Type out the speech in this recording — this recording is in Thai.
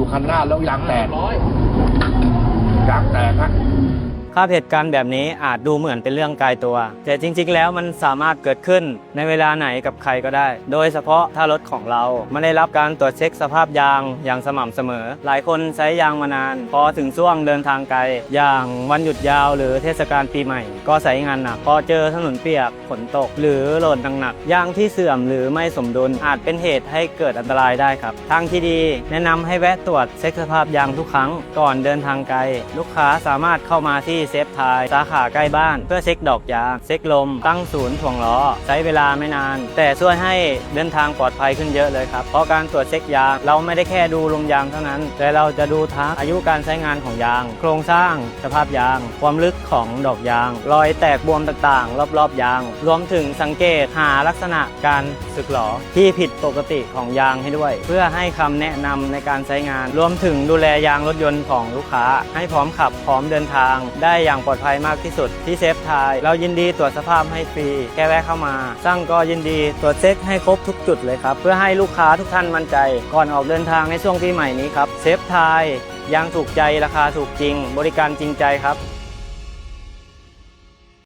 อยู่คันหน้าแล้วยางแตกาพเหตุการณ์แบบนี้อาจดูเหมือนเป็นเรื่องไกลตัว แต่จริงๆ แล้วมันสามารถเกิดขึ้นในเวลาไหนกับใครก็ได้ โดยเฉพาะถ้ารถของเราไม่ได้รับการตรวจเช็คสภาพยางอย่างสม่ำเสมอ หลายคนใช้ยางมานาน พอถึงช่วงเดินทางไกล อย่างวันหยุดยาวหรือเทศกาลปีใหม่ ก็ใช้งานหนักพอเจอถนนเปียกฝนตก หรือโหลดหนักๆยางที่เสื่อมหรือไม่สมดุลอาจเป็นเหตุให้เกิดอันตรายได้ครับทางที่ดี แนะนำให้แวะตรวจเช็คสภาพยางทุกครั้งก่อนเดินทางไกล ลูกค้าสามารถเข้ามาที่เซฟไทยสาขาใกล้บ้าน เพื่อเช็คดอกยางเช็คลม ตั้งศูนย์ถ่วงล้อ ใช้เวลาไม่นาน แต่ช่วยให้เดินทางปลอดภัยขึ้นเยอะเลยครับ เพราะการตรวจเช็คยาง เราไม่ได้แค่ดูลมยางเท่านั้น แต่เราจะดูทั้งอายุการใช้งานของยาง โครงสร้างสภาพยาง ความลึกของดอกยาง รอยแตกบวมต่างๆ รอบๆยาง รวมถึงสังเกตหาลักษณะการสึกหรอที่ผิดปกติของยางให้ด้วย เพื่อให้คำแนะนำในการใช้งาน รวมถึงดูแลยางรถยนต์ของลูกค้า ให้พร้อมขับพร้อมเดินทางได้ได้อย่างปลอดภัยมากที่สุดที่เซฟไทยเรายินดีตรวจสภาพให้ฟรีแค่แวะเข้ามา สร้างก็ยินดีตรวจเช็คให้ครบทุกจุดเลยครับ เพื่อให้ลูกค้าทุกท่านมั่นใจ ก่อนออกเดินทางในช่วงปีใหม่นี้ครับเซฟไทยยางถูกใจราคาถูกจริง บริการจริงใจครับ